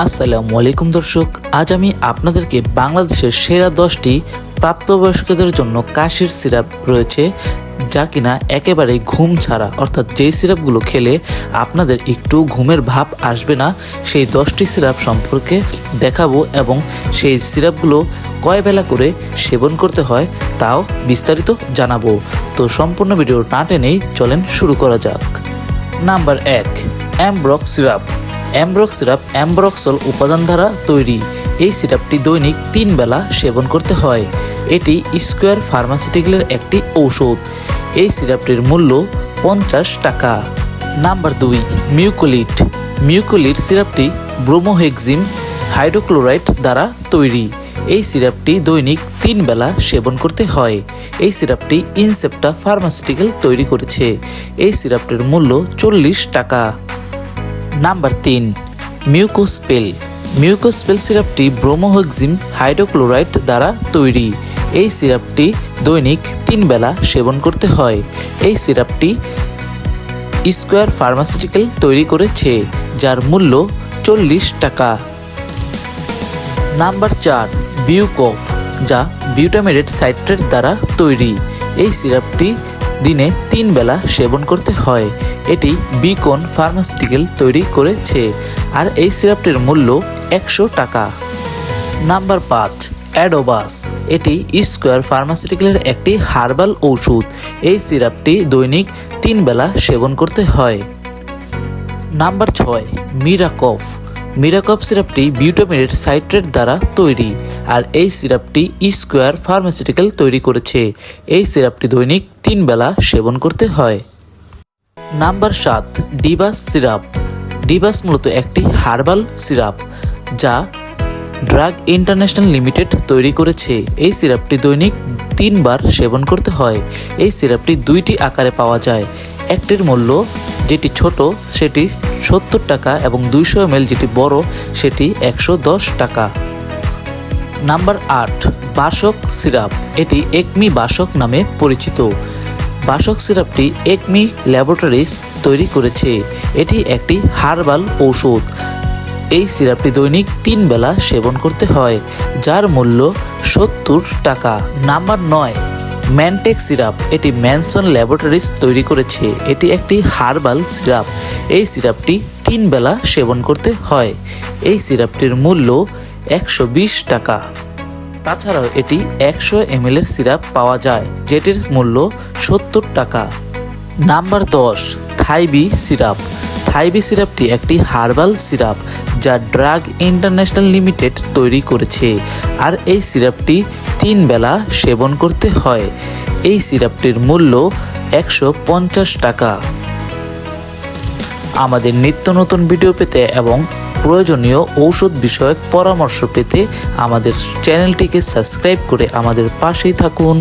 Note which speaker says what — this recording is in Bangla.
Speaker 1: আসসালামু আলাইকুম দর্শক, আজ আমি আপনাদেরকে বাংলাদেশের সেরা দশটি প্রাপ্তবয়স্কদের জন্য কাশির সিরাপ রয়েছে, যা কিনা একেবারে ঘুম ছাড়া। অর্থাৎ যেই সিরাপগুলো খেলে আপনাদের একটু ঘুমের ভাব আসবে না, সেই দশটি সিরাপ সম্পর্কে দেখাবো এবং সেই সিরাপগুলো কয় বেলা করে সেবন করতে হয় তাও বিস্তারিত জানাব। তো সম্পূর্ণ ভিডিও না টেনেই চলেন শুরু করা যাক। নাম্বার এক অ্যামব্রক সিরাপ। অ্যামব্রক সিরাপ অ্যাম্ব্রক্সল উপাদান দ্বারা তৈরি। এই সিরাপটি দৈনিক তিন বেলা সেবন করতে হয়। এটি স্কোয়ার ফার্মাসিউটিক্যালের একটি ঔষধ। এই সিরাপটির মূল্য পঞ্চাশ টাকা। নাম্বার দুই, মিউকোলিট। মিউকোলিট সিরাপটি ব্রোমোহেক্সিম হাইড্রোক্লোরাইড দ্বারা তৈরি। এই সিরাপটি দৈনিক তিন বেলা সেবন করতে হয়। এই সিরাপটি ইনসেপ্টা ফার্মাসিউটিক্যাল তৈরি করেছে। এই সিরাপটির মূল্য চল্লিশ টাকা। নাম্বার তিন মিউকোস্পেল মিউকোস্পেল সিরাপটি ব্রোমোহেক্সিম হাইড্রোক্লোরাইড দ্বারা তৈরি। এই সিরাপটি দৈনিক তিন বেলা সেবন করতে হয়। এই সিরাপটি স্কোয়ার ফার্মাসিউটিক্যাল তৈরি করেছে, যার মূল্য চল্লিশ টাকা। নাম্বার চার বিউকফ যা বিউটামেরেট সাইট্রেট দ্বারা তৈরি। এই সিরাপটি দিনে তিন বেলা সেবন করতে হয়। এটি বিকন ফার্মাসিউটিক্যাল তৈরি করেছে আর এই সিরাপটির মূল্য একশো টাকা। নাম্বার পাঁচ, অ্যাডোবাস। এটি স্কোয়ার ফার্মাসিউটিক্যালের একটি হার্বাল ঔষধ। এই সিরাপটি দৈনিক তিন বেলা সেবন করতে হয়। নাম্বার ছয়, মিরাকফ। মিরাকফ সিরাপটি বিউটামিনেট সাইট্রেট দ্বারা তৈরি আর এই সিরাপটি স্কোয়ার ফার্মাসিউটিক্যাল তৈরি করেছে। এই সিরাপটি দৈনিক তিন বেলা সেবন করতে হয়। নাম্বার সাত, ডিবাস সিরাপ। ডিবাস মূলত একটি হার্বাল সিরাপ যা ড্রাগ ইন্টারন্যাশনাল লিমিটেড তৈরি করেছে। এই সিরাপটি দৈনিক তিনবার সেবন করতে হয়। এই সিরাপটি দুইটি আকারে পাওয়া যায়। একটির মূল্য যেটি ছোট, সেটি সত্তর টাকা এবং দুইশো এম যেটি বড়, সেটি একশো দশ টাকা। নাম্বার আট, বাসক সিরাপ। এটি একমি বাসক নামে পরিচিত। বাসক সিরাপটি একমি ল্যাবরেটরিজ তৈরি করেছে। এটি একটি হার্বাল ঔষধ। এই সিরাপটি দৈনিক তিন বেলা সেবন করতে হয়, যার মূল্য সত্তর টাকা। নাম্বার নয়, ম্যানটেক সিরাপ। এটি ম্যানসন ল্যাবরেটরিজ তৈরি করেছে। এটি একটি হার্বাল সিরাপ। এই সিরাপটি তিন বেলা সেবন করতে হয়। এই সিরাপটির মূল্য একশো বিশ টাকা। তাছাড়াও এটি একশো এম এর সিরাপ পাওয়া যায়, যেটির মূল্য সত্তর টাকা। নাম্বার দশ থাইবি সিরাপ। থাইবি সিরাপটি একটি হার্বাল সিরাপ যা ড্রাগ ইন্টারন্যাশনাল লিমিটেড তৈরি করেছে, আর এই সিরাপটি তিন বেলা সেবন করতে হয়। এই সিরাপটির মূল্য একশো পঞ্চাশ টাকা। আমাদের নিত্য নতুন ভিডিও পেতে এবং প্রয়োজনীয় ঔষধ বিষয়ক পরামর্শ পেতে আমাদের চ্যানেলটিকে সাবস্ক্রাইব করে আমাদের পাশেই থাকুন।